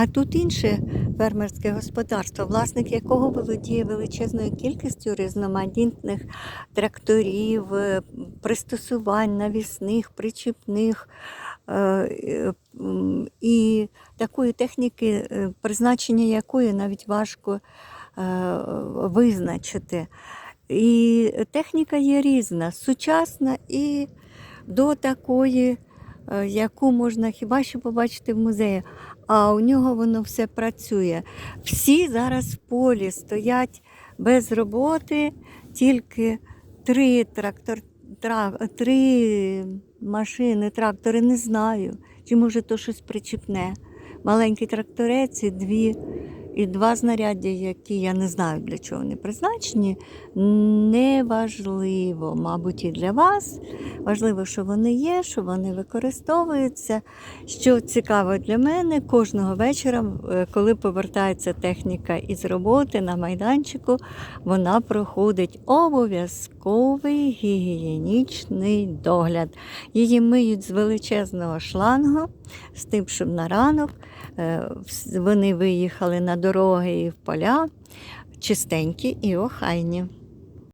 А тут інше фермерське господарство, власник якого володіє величезною кількістю різноманітних тракторів, е, пристосувань навісних, причіпних. е, е, І такої техніки, призначення якої навіть важко визначити. І техніка є різна, сучасна і до такої, яку можна хіба що побачити в музеї. А у нього воно все працює. Всі зараз в полі стоять без роботи, тільки три трактор, тра, три машини, трактори, не знаю. Чи може то щось причіпне. Маленький тракторець і дві. І два знаряддя, які я не знаю для чого вони призначені, неважливо, мабуть, і для вас. Важливо, що вони є, що вони використовуються. Що цікаво для мене, кожного вечора, е, коли повертається техніка із роботи на майданчику, вона проходить обов'язковий гігієнічний догляд. Її миють з величезного шлангу, з тим, щоб на ранок е, вони виїхали на дороги і в поля чистенькі і охайні.